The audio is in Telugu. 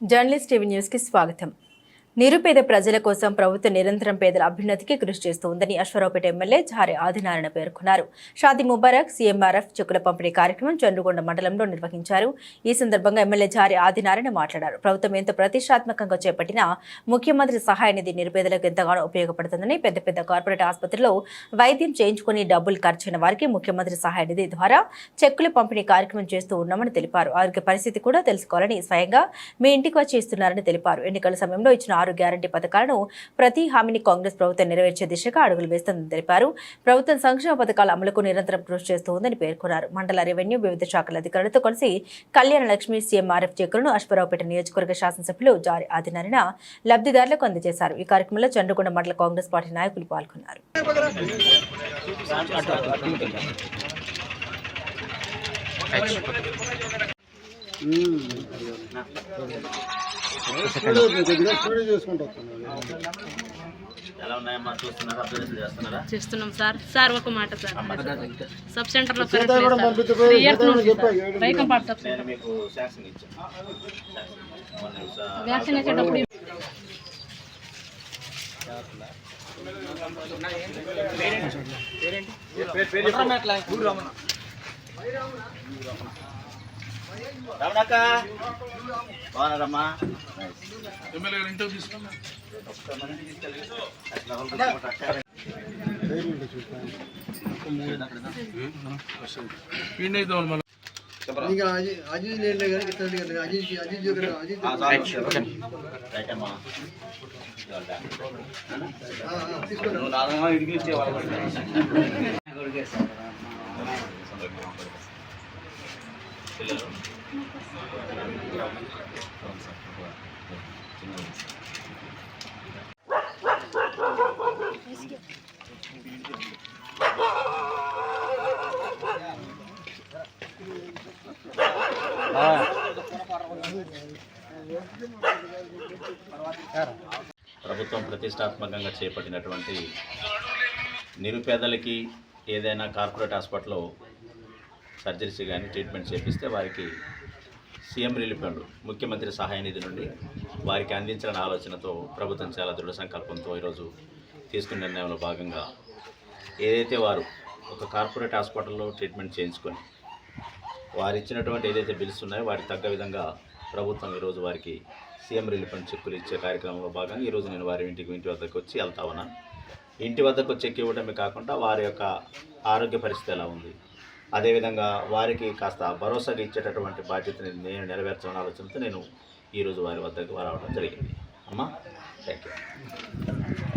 జర్నలిస్ట్ టీవీ న్యూస్కి స్వాగతం నిరుపేద ప్రజల కోసం ప్రభుత్వం నిరంతరం పేదల అభ్యున్నతికి కృషి చేస్తోందని అశ్వరావుపేట ఎమ్మెల్యే ఝారే ఆదినారాయణ పేర్కొన్నారు. షాది ముబారక్ సీఎంఆర్ఎఫ్ చెక్కుల పంపిణీ కార్యక్రమం చంద్రగొండ మండలంలో నిర్వహించారు. ఈ సందర్భంగా ఎమ్మెల్యే జారీ ఆదినారాయణ మాట్లాడారు. ప్రభుత్వం ఎంతో ప్రతిష్టాత్మకంగా చేపట్టిన ముఖ్యమంత్రి సహాయ నిధి నిరుపేదలకు ఎంతగానో ఉపయోగపడుతుందని పెద్ద పెద్ద కార్పొరేట్ ఆసుపత్రిలో వైద్యం చేయించుకుని డబ్బులు ఖర్చైన వారికి ముఖ్యమంత్రి సహాయ నిధి ద్వారా చెక్కుల పంపిణీ కార్యక్రమం చేస్తూ ఉన్నామని తెలిపారు. ఆరోగ్య పరిస్థితి కూడా తెలుసుకోవాలని స్వయంగా మీ ఇంటికి వచ్చి ఇస్తున్నారని తెలిపారు. ఎన్నికల సమయంలో ఇచ్చిన ఆరు గ్యారంటీ పథకాలను ప్రతి హామీని కాంగ్రెస్ ప్రభుత్వం నెరవేర్చే దిశగా అడుగులు వేస్తుందని తెలిపారు. ప్రభుత్వం సంక్షేమ పథకాల అమలుకు నిరంతరం కృషి చేస్తోందని పేర్కొన్నారు. మండల రెవెన్యూ వివిధ శాఖల అధికారులతో కలిసి కళ్యాణ లక్ష్మి సీఎంఆర్ఎఫ్ చెక్కులను అశ్వరావుపేట నియోజకవర్గ శాసనసభ్యులు జారి ఆదినారాయణ లబ్ధిదారులకు అందజేశారు. ఈ కార్యక్రమంలో చంద్రకొండ మండల కాంగ్రెస్ పార్టీ నాయకులు పాల్గొన్నారు. కొద్దిగా చేస్తున్నాం సార్. సార్ ఒక మాట సార్. సబ్ సెంటర్లో రమణక్క. బాగున్నారమ్మా. ధైర్యంగా చూస్తాను ఇంకా అజీ అజీజ్ లేండి కానీ ఇట్లా లేదు. అజీజ్ అజీజ్ అజీజ్ దగ్గర. రైట్ అమ్మా ప్రభుత్వం ప్రతిష్టాత్మకంగా చేపట్టినటువంటి నిరుపేదలకి ఏదైనా కార్పొరేట్ హాస్పిటల్లో సర్జరీస్ కానీ ట్రీట్మెంట్ చేపిస్తే వారికి సీఎం రిలీఫ్ ఫండ్ ముఖ్యమంత్రి సహాయ నిధి నుండి వారికి అందించాలని ఆలోచనతో ప్రభుత్వం చాలా దృఢ సంకల్పంతో ఈరోజు తీసుకున్న నిర్ణయంలో భాగంగా ఏదైతే వారు ఒక కార్పొరేట్ హాస్పిటల్లో ట్రీట్మెంట్ చేయించుకొని వారు ఇచ్చినటువంటి ఏదైతే బిల్స్ ఉన్నాయో వాటికి తగ్గ విధంగా ప్రభుత్వం ఈరోజు వారికి సీఎం రిలీఫ్ ఫండ్ చెక్కులు ఇచ్చే కార్యక్రమంలో భాగంగా ఈరోజు నేను వారి ఇంటికి ఇంటి వద్దకు వచ్చి వెళ్తా ఉన్నాను ఇంటి వద్దకు చెక్ ఇవ్వడమే కాకుండా వారి యొక్క ఆరోగ్య పరిస్థితి ఎలా ఉంది? అదేవిధంగా వారికి కాస్త భరోసాగా ఇచ్చేటటువంటి బాధ్యతని నేను నెరవేర్చాలని ఆలోచనతో నేను ఈరోజు వారి వద్దకు రావడం జరిగింది. అమ్మా థ్యాంక్ యూ